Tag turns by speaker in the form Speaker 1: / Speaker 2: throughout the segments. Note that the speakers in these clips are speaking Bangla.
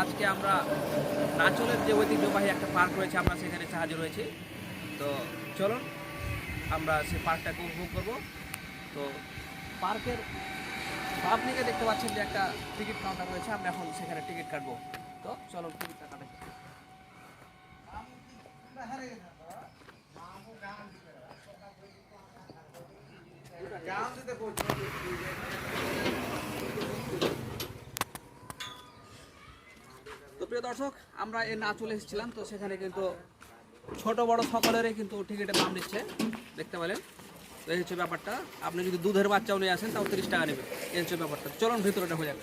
Speaker 1: আজকে আমরা নাচলের যে ঐতিহ্যবাহী একটা পার্ক রয়েছে, আমরা সেখানে সাহায্য রয়েছে। তো চলুন, আমরা সেই পার্কটাকে উপভোগ করব। তো পার্কের আপনিকে দেখতে পাচ্ছেন যে একটা টিকিট কাউন্টার রয়েছে, আমরা এখন সেখানে টিকিট কাটবো। তো চলুন টিকিটটা কাটাই তো প্রিয় দর্শক, আমরা এই না চলে এসেছিলাম, তো সেখানে কিন্তু ছোট বড় সকলেরই কিন্তু টিকিটের দাম নিচ্ছে দেখতে পেলেন? তো এই হচ্ছে ব্যাপারটা। আপনি যদি দুধের বাচ্চাও নিয়ে আসেন, তাও তিরিশ টাকা নেবে এই হচ্ছে ব্যাপারটা। চলুন, ভিতরেটা হয়ে যাক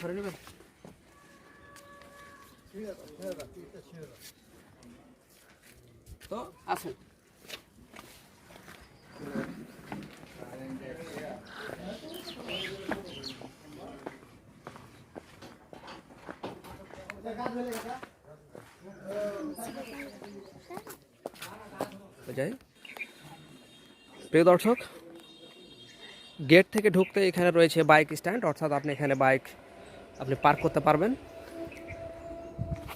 Speaker 1: ধরে নেবেন? তো আসুন। প্রিয় দর্শক, গেট থেকে ঢুকতে এখানে রয়েছে বাইক স্ট্যান্ড, অর্থাৎ আপনি এখানে বাইক আপনি পার্ক করতে পারবেন।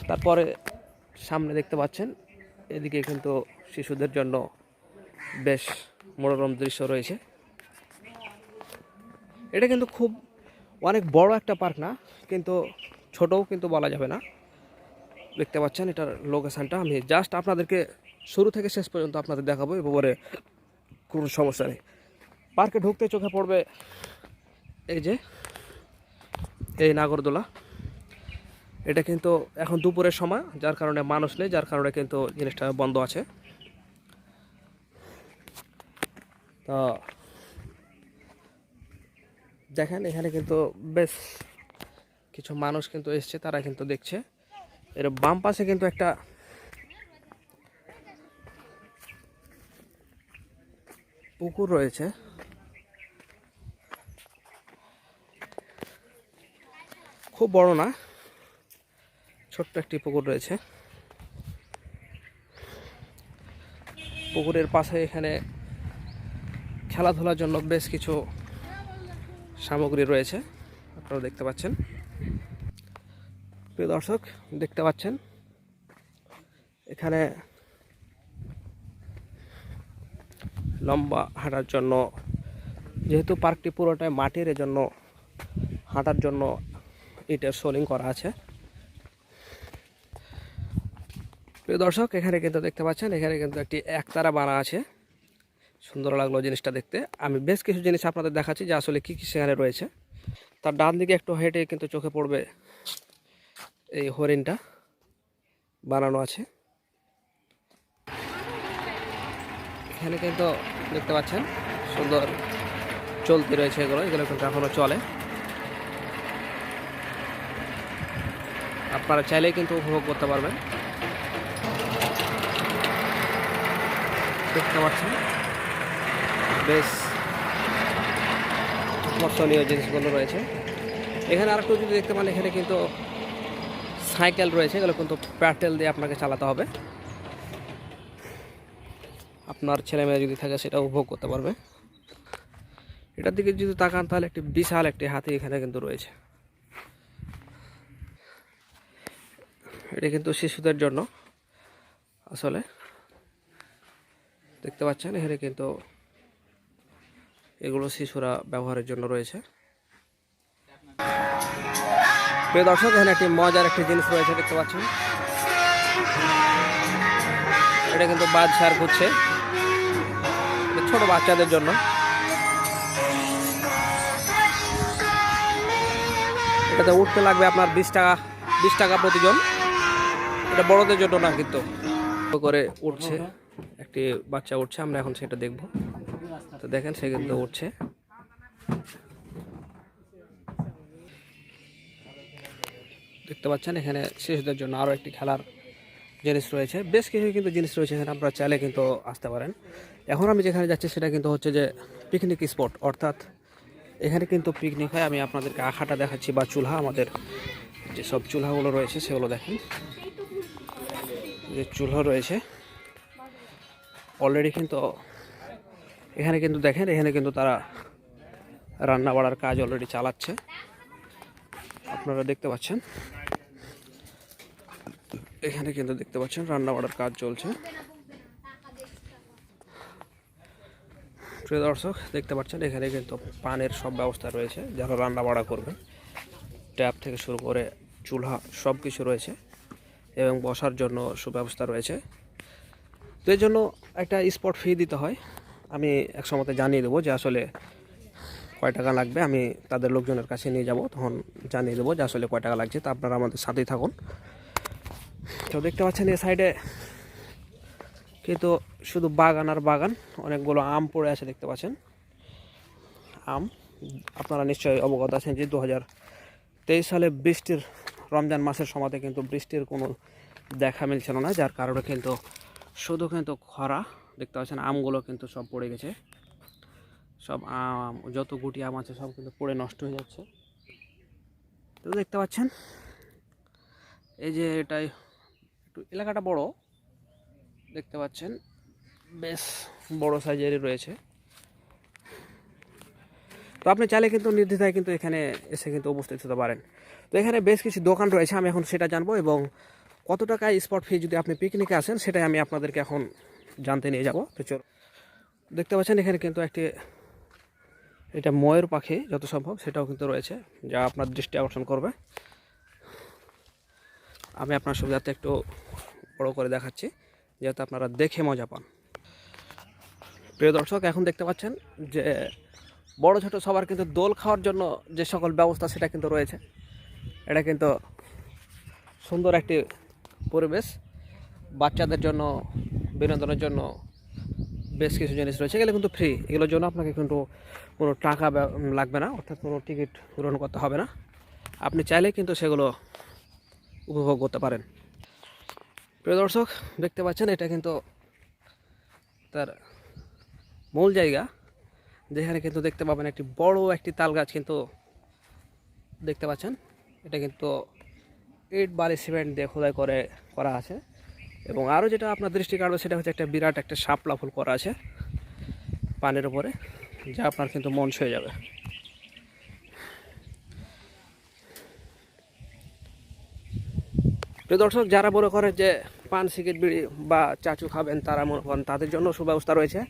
Speaker 1: তারপরে সামনে দেখতে পাচ্ছেন, এদিকে কিন্তু শিশুদের জন্য বেশ মনোরম দৃশ্য রয়েছে। এটা কিন্তু খুব অনেক বড় একটা পার্ক না, কিন্তু ছোটও কিন্তু বলা যাবে না। দেখতে পাচ্ছেন এটার লোকেশানটা আমি জাস্ট আপনাদেরকে শুরু থেকে শেষ পর্যন্ত আপনাদের দেখাবো এবারে কোনো সমস্যা নেই। পার্কে ঢুকতে চোখে পড়বে এই যে, এই নাগরদোলা। এটা কিন্তু এখন দুপুরের সময়, যার কারণে মানুষ নেই, যার কারণে কিন্তু জিনিসটা বন্ধ আছে। তা দেখেন, এখানে কিন্তু বেশ কিছু মানুষ কিন্তু এসছে, তারা কিন্তু দেখছে। এর বাম পাশে কিন্তু একটা পুকুর রয়েছে। খুব বড় না, ছোট্ট একটি পুকুর রয়েছে। পুকুরের পাশে এখানে খেলাধুলার জন্য বেশ কিছু সামগ্রী রয়েছে, আপনারা দেখতে পাচ্ছেন। প্রিয় দর্শক, দেখতে পাচ্ছেন, এখানে লম্বা হাঁটার জন্য, যেহেতু পার্কটি পুরোটাই মাটির, এজন্য হাঁটার জন্য ইটের সোলিং করা আছে। প্রিয় দর্শক, এখানে কিন্তু দেখতে পাচ্ছেন, এখানে কিন্তু একটি একতারা বানা আছে। সুন্দর লাগল জিনিসটা দেখতে। আমি বেশ কিছু জিনিস আপনাদের দেখাচ্ছি, যে আসলে কী কী সেখানে রয়েছে। তার ডান দিকে একটু হেঁটে কিন্তু চোখে পড়বে এই হরিণটা। বানানো আছে। এখানে কিন্তু দেখতে পাচ্ছেন সুন্দর চলতি রয়েছে এগুলো। এগুলো কিন্তু এখনও চলে। আপনারা চাইলেই কিন্তু উপভোগ করতে পারবেন। দেখতে পাচ্ছেন? বেশ আকর্ষণীয় জিনিসগুলো রয়েছে। এখানে আরেকটু যদি দেখতে পান, এখানে কিন্তু সাইকেল রয়েছে। এগুলো কিন্তু প্যাটেল দিয়ে আপনাকে চালাতে হবে। আপনার ছেলে মেয়ে যদি থাকে, সেটা উপভোগ করতে পারবে। এটার দিকে যদি তাকান, তাহলে একটি বিশাল একটি হাতি এখানে কিন্তু রয়েছে। এটা কিন্তু শিশুদের জন্য। আসলে দেখতে পাচ্ছেন, এখানে কিন্তু এগুলো শিশুরা ব্যবহারের জন্য রয়েছে। প্রিয় দর্শক, এখানে একটি মজার একটি জিনিস রয়েছে, দেখতে পাচ্ছেন। এটা কিন্তু বাদশার ঘুরছে এটা ছোট বাচ্চাদের জন্য। এটাতে উঠতে লাগবে আপনার বিশ টাকা বিশ টাকা প্রতিজন। এটা বড়দের জন্য না, কিন্তু। করে উঠছে, একটি বাচ্চা উঠছে, আমরা এখন সেটা দেখব। তো দেখেন, সে কিন্তু উঠছে। দেখতে পাচ্ছেন, এখানে শিশুদের জন্য আরও একটি খেলার জিনিস রয়েছে। বেশ কিছু কিন্তু জিনিস রয়েছে, এখানে আপনারা চাইলে কিন্তু আসতে পারেন। এখন আমি যেখানে যাচ্ছি, সেটা কিন্তু হচ্ছে যে পিকনিক স্পট অর্থাৎ এখানে কিন্তু পিকনিক হয়। আমি আপনাদেরকে আখাটা দেখাচ্ছি, বা চুলহা, আমাদের যেসব চুলহাগুলো রয়েছে, সেগুলো দেখেন। যে চুলহা রয়েছে অলরেডি কিন্তু এখানে কিন্তু দেখেন, এখানে কিন্তু তারা রান্না বাড়ার কাজ অলরেডি চালাচ্ছে। আপনারা দেখতে পাচ্ছেন, এখানে কিন্তু দেখতে পাচ্ছেন রান্না বাড়ার কাজ চলছে। প্রিয় দর্শক, দেখতে পাচ্ছেন, এখানে কিন্তু পানের সব ব্যবস্থা রয়েছে, যারা রান্না বাড়া করবে। ট্যাপ থেকে শুরু করে চুলা সব কিছু রয়েছে এবং বসার জন্য সুব্যবস্থা রয়েছে। তো এই জন্য একটা স্পট ফি দিতে হয়। আমি এক সময়তে জানিয়ে দেবো যে আসলে কয় টাকা লাগবে, আমি তাদের লোকজনের কাছে নিয়ে যাব, তখন জানিয়ে দেবো যে আসলে কয় টাকা লাগছে, তা আপনারা আমাদের সাথেই থাকুন। তো দেখতে পাচ্ছেন এই সাইডে কিন্তু শুধু বাগান আর বাগান, অনেকগুলো আম পড়ে আছে দেখতে পাচ্ছেন। আম, আপনারা নিশ্চয়ই অবগত আছেন যে দু হাজার তেইশ সালে বৃষ্টির, রমজান মাসের সময়তে কিন্তু বৃষ্টির কোনো দেখা মিলছিল না, যার কারণে কিন্তু শুধু কিন্তু খরা দেখতে পাচ্ছেন, আমগুলো কিন্তু সব পড়ে গেছে। সব আম, যত গুটি আম আছে সব কিন্তু পড়ে নষ্ট হয়ে যাচ্ছে। তো দেখতে পাচ্ছেন, এই যে এটাই একটু এলাকাটা বড়, দেখতে পাচ্ছেন, বেশ বড় সাইজেরই রয়েছে। তো আপনি চাইলে কিন্তু নির্দ্বিধায় কিন্তু এখানে এসে কিন্তু উপস্থিত হতে পারেন। তো এখানে বেশ কিছু দোকান রয়েছে, আমি এখন সেটা জানব এবং কত টাকা স্পট ফি যদি আপনি পিকনিকে আসেন, সেটাই আমি আপনাদেরকে এখন জানতে নিয়ে যাব। তো চল, দেখতে পাচ্ছেন এখানে কিন্তু একটি, এটা ময়ূর পাখি যত সম্ভব, সেটাও কিন্তু রয়েছে, যা আপনার দৃষ্টি আকর্ষণ করবে। আমি আপনার সুবিধার্থে একটু বড় করে দেখাচ্ছি, যাতে আপনারা দেখে মজা পান। প্রিয় দর্শক, এখন দেখতে পাচ্ছেন যে, বড় ছোট সবার কিন্তু দোল খাওয়ার জন্য যে সকল ব্যবস্থা, সেটা কিন্তু রয়েছে। এটা কিন্তু সুন্দর একটি পরিবেশ। বাচ্চাদের জন্য বিনোদনের জন্য বেশ কিছু জিনিস রয়েছে, এগুলো কিন্তু ফ্রি এগুলোর জন্য আপনাকে কিন্তু কোনো টাকা লাগবে না, অর্থাৎ কোনো টিকিট গ্রহণ করতে হবে না। আপনি চাইলে কিন্তু সেগুলো উপভোগ করতে পারেন। প্রিয় দর্শক, দেখতে পাচ্ছেন, এটা কিন্তু তার মূল জায়গা। যেখানে কিন্তু দেখতে পাবেন একটি বড় একটি তাল গাছ কিন্তু দেখতে পাচ্ছেন। এটা কিন্তু ইট, বালি, সিমেন্ট দিয়ে খোদাই করে করা আছে। এবং আরও যেটা আপনার দৃষ্টি কাটবে সেটা হচ্ছে একটা বিরাট একটা শাপলা ফুল করা আছে পানের উপরে, যা আপনার কিন্তু মন ছুঁয়ে যাবে। প্রিয় দর্শক, যারা মনে করে যে পান, সিগারেট, বিড়ি বা চাচু খাবেন, তারা মনে করেন তাদের জন্য সুব্যবস্থা রয়েছে।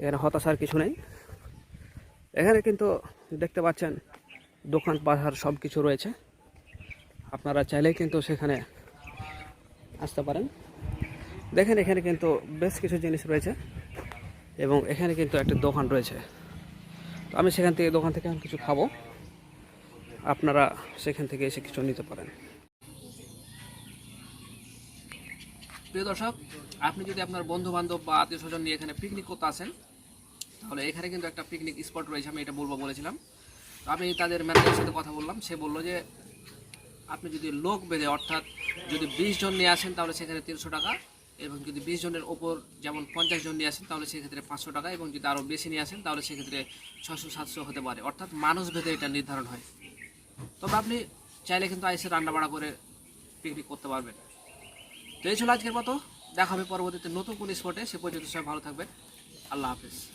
Speaker 1: এখানে হতাশার কিছু নেই। এখানে কিন্তু দেখতে পাচ্ছেন দোকান পাহাড় সব কিছু রয়েছে। আপনারা চাইলেই কিন্তু সেখানে আসতে পারেন। দেখেন, এখানে কিন্তু বেশ কিছু জিনিস রয়েছে এবং এখানে কিন্তু একটা দোকান রয়েছে। তো আমি সেখান থেকে, দোকান থেকে কিছু খাব। আপনারা সেখান থেকে এসে কিছু নিতে পারেন। প্রিয় দর্শক, আপনি যদি আপনার বন্ধু বান্ধব বা আত্মীয় স্বজন নিয়ে এখানে পিকনিক করতে আসেন, তাহলে এখানে কিন্তু একটা পিকনিক স্পট রয়েছে, আমি এটা বলব বলেছিলাম। আমি তাদের ম্যানেজারের সাথে কথা বললাম, সে বলল যে, আপনি যদি লোক বেঁধে, অর্থাৎ যদি বিশ জন নিয়ে আসেন, তাহলে সেখানে তিনশো টাকা। এবং যদি বিশ জনের ওপর যেমন পঞ্চাশ জন নিয়ে আসেন, তাহলে সেক্ষেত্রে পাঁচশো টাকা এবং যদি আরও বেশি নিয়ে আসেন, তাহলে সেক্ষেত্রে ছশো সাতশো হতে পারে। অর্থাৎ মানুষ ভেদে এটা নির্ধারণ হয়। তবে আপনি চাইলে কিন্তু আইসে রান্না বাড়া করে পিকনিক করতে পারবেন। তো এই ছিল আজকের মতো। দেখা হবে পরবর্তীতে নতুন কোন স্পটে সে পর্যন্ত সবাই ভালো থাকবেন। আল্লাহ হাফিজ।